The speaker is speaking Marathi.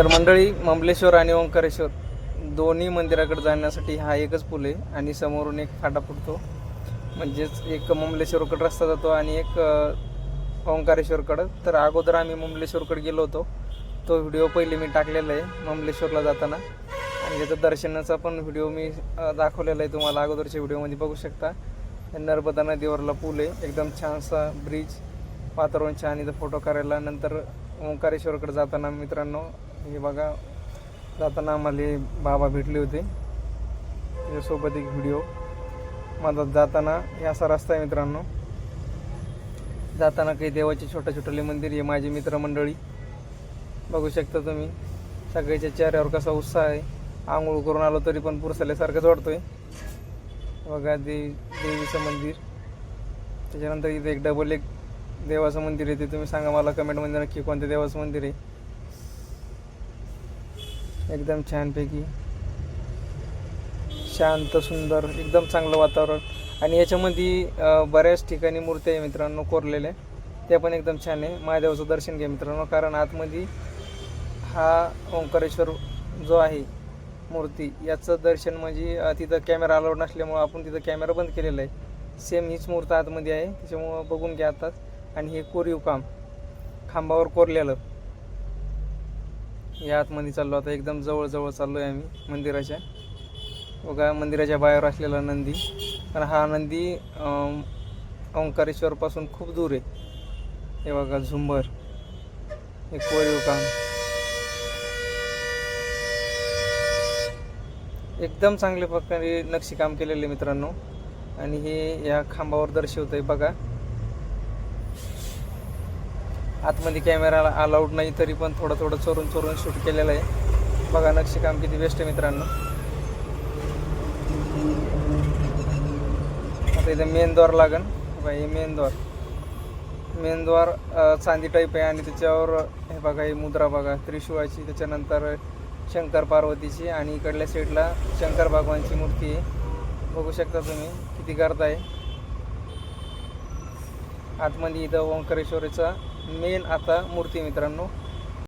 तर मंडळी मंबलेश्वर आणि ओंकारेश्वर दोन्ही मंदिराकडे जाण्यासाठी हा एकच पूल आहे आणि समोरून एक फाटा फुटतो. म्हणजेच एक मंबलेश्वरकडे रस्ता जातो आणि एक ओंकारेश्वरकडं. तर अगोदर आम्ही मंबलेश्वरकडे गेलो होतो. तो व्हिडिओ पहिले मी टाकलेला आहे मंबलेश्वरला जाताना. आणि त्याचं दर्शनाचा पण व्हिडिओ मी दाखवलेला आहे तुम्हाला अगोदरच्या व्हिडिओमध्ये. बघू शकता. नर्मदा नदीवरला पूल आहे. एकदम छानसा ब्रिज वातावरण छान इथं फोटो करायला नंतर ओंकारेश्वरकडे जाताना मित्रांनो हे बघा जाताना आम्हाला बाबा भेटले होते. त्याच्यासोबत एक व्हिडिओ माझा जाताना हे असा रस्ता आहे मित्रांनो. जाताना काही देवाचे छोट्या छोटले मंदिर आहे माझी मित्रमंडळी. बघू शकता तुम्ही सगळ्याच्या चेहऱ्यावर कसा उत्साह आहे. आंघोळ करून आलो तरी पण पुरसल्यासारखंच वाटतोय. बघा देवी देवीचं मंदिर. त्याच्यानंतर इथे एक डबल एक देवाचं मंदिर आहे ते तुम्ही सांगा मला कमेंटमध्ये नक्की कोणत्या देवाचं मंदिर आहे. एकदम छानपैकी. शांत सुंदर एकदम चांगलं वातावरण. आणि याच्यामध्ये बऱ्याच ठिकाणी मूर्त्या आहे मित्रांनो कोरलेल्या. त्या पण एकदम छान आहे. महादेवाचं दर्शन घ्या मित्रांनो कारण आतमध्ये हा ओंकारेश्वर जो आहे मूर्ती याचं दर्शन म्हणजे तिथं कॅमेरा अलाउड नसल्यामुळं आपण तिथं कॅमेरा बंद केलेला आहे. सेम हीच मूर्त आतमध्ये आहे. त्याच्यामुळं बघून घ्या आताच. आणि हे कोरीव काम खांबावर कोरलेलं. या आतमध्ये चाललो. आता एकदम जवळजवळ चाललो आहे आम्ही मंदिराच्या. बघा मंदिराच्या बाहेर असलेला नंदी. पण हा नंदी ओंकारेश्वरपासून खूप दूर आहे. हे बघा झुंबर. हे कोरीव काम. एकदम चांगल्या प्रकारे नक्षीकाम केलेले मित्रांनो. आणि हे या खांबावर दर्शवतं आहे बघा. आतमध्ये कॅमेरा अलाउड नाही तरी पण थोडं थोडं चोरून चोरून शूट केलेलं आहे. बघा नक्षीकाम किती बेस्ट आहे मित्रांनो. आता इथे मेन द्वार लागन. बघा हे मेन द्वार मेन द्वार चांदी टाईप आहे आणि त्याच्यावर हे बघा ही मुद्रा बघा. त्रिशूळाची त्याच्यानंतर शंकर पार्वतीची आणि इकडल्या साईडला शंकर भगवानची मूर्ती आहे. बघू शकता तुम्ही किती गर्द आहे. आतमध्ये इथं ओंकारेश्वरीचा मेन आता मूर्ती मित्रांनो.